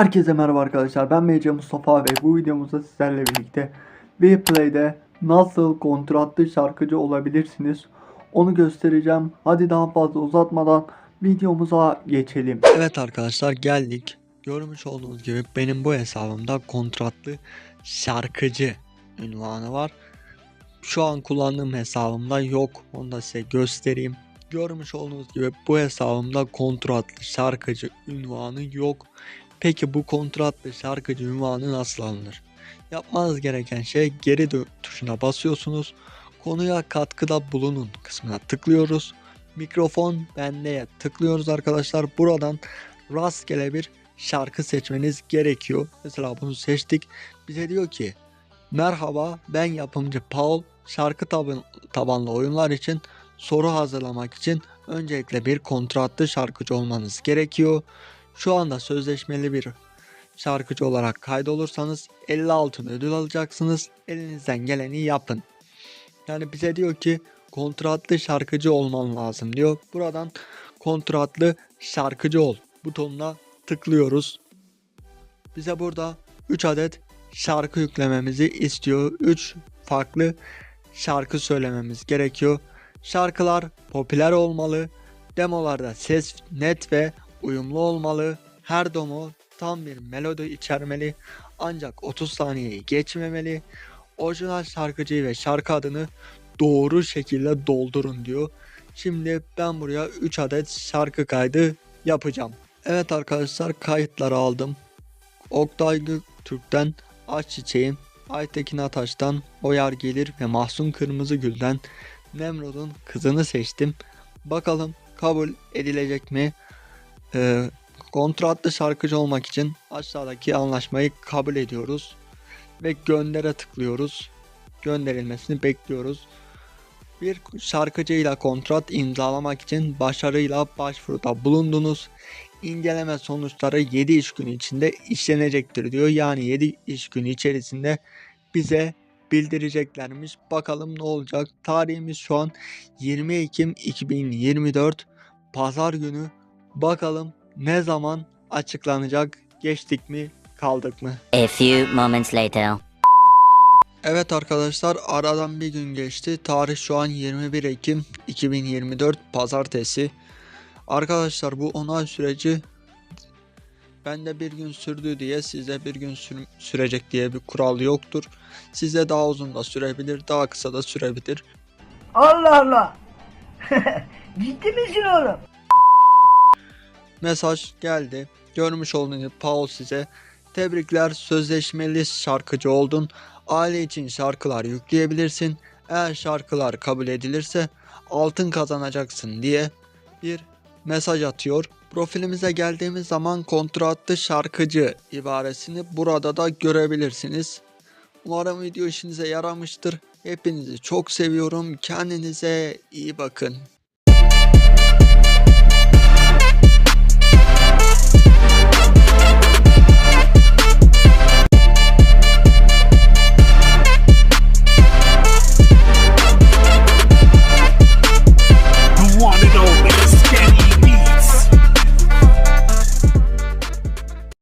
Herkese merhaba arkadaşlar ben MC Mustafa ve bu videomuzda sizlerle birlikte Vplay'de nasıl kontratlı şarkıcı olabilirsiniz onu göstereceğim. Hadi daha fazla uzatmadan videomuza geçelim. Evet arkadaşlar geldik. Görmüş olduğunuz gibi benim bu hesabımda kontratlı şarkıcı ünvanı var. Şu an kullandığım hesabımda yok. Onu da size göstereyim. Görmüş olduğunuz gibi bu hesabımda kontratlı şarkıcı ünvanı yok. Peki bu kontratlı şarkıcı ünvanı nasıl alınır? Yapmanız gereken şey geri tuşuna basıyorsunuz. Konuya katkıda bulunun kısmına tıklıyoruz. Mikrofon bendeye tıklıyoruz arkadaşlar. Buradan rastgele bir şarkı seçmeniz gerekiyor. Mesela bunu seçtik. Bize diyor ki Merhaba ben yapımcı Paul. Şarkı taban- tabanlı oyunlar için soru hazırlamak için öncelikle bir kontratlı şarkıcı olmanız gerekiyor. Şu anda sözleşmeli bir şarkıcı olarak kaydolursanız 50 altın ödül alacaksınız. Elinizden geleni yapın. Yani bize diyor ki kontratlı şarkıcı olman lazım diyor. Buradan kontratlı şarkıcı ol butonuna tıklıyoruz. Bize burada 3 adet şarkı yüklememizi istiyor. 3 farklı şarkı söylememiz gerekiyor. Şarkılar popüler olmalı. Demolarda ses net ve uyumlu olmalı. Her demo tam bir melodi içermeli. Ancak 30 saniyeyi geçmemeli. Orijinal şarkıcıyı ve şarkı adını doğru şekilde doldurun diyor. Şimdi ben buraya 3 adet şarkı kaydı yapacağım. Evet arkadaşlar kayıtları aldım. Oktay Göktürk'ten Aç Çiçeğim, Aytekin Ataş'tan Oyar Gelir ve Mahsun Kırmızıgül'den Nemrod'un kızını seçtim. Bakalım kabul edilecek mi? Ee, kontratlı şarkıcı olmak için aşağıdaki anlaşmayı kabul ediyoruz. Ve göndere tıklıyoruz. Gönderilmesini bekliyoruz. Bir şarkıcıyla kontrat imzalamak için başarıyla başvuruda bulundunuz. İnceleme sonuçları 7 iş günü içinde işlenecektir diyor. Yani 7 iş günü içerisinde bize bildireceklermiş. Bakalım ne olacak. Tarihimiz şu an 20 Ekim 2024 Pazar günü. Bakalım ne zaman açıklanacak? Geçtik mi? Kaldık mı? A few moments later. Evet arkadaşlar aradan bir gün geçti. Tarih şu an 21 Ekim 2024 Pazartesi. Arkadaşlar bu onay süreci bende bir gün sürdü diye size bir gün sür- sürecek diye bir kural yoktur. Size daha uzun da sürebilir, daha kısa da sürebilir. Allah Allah. Ciddi misin oğlum? Mesaj geldi. Görmüş olduğunuz Paul size tebrikler sözleşmeli şarkıcı oldun. Aile için şarkılar yükleyebilirsin. Eğer şarkılar kabul edilirse altın kazanacaksın diye bir mesaj atıyor. Profilimize geldiğimiz zaman kontratlı şarkıcı ibaresini burada da görebilirsiniz. Umarım video işinize yaramıştır. Hepinizi çok seviyorum. Kendinize iyi bakın.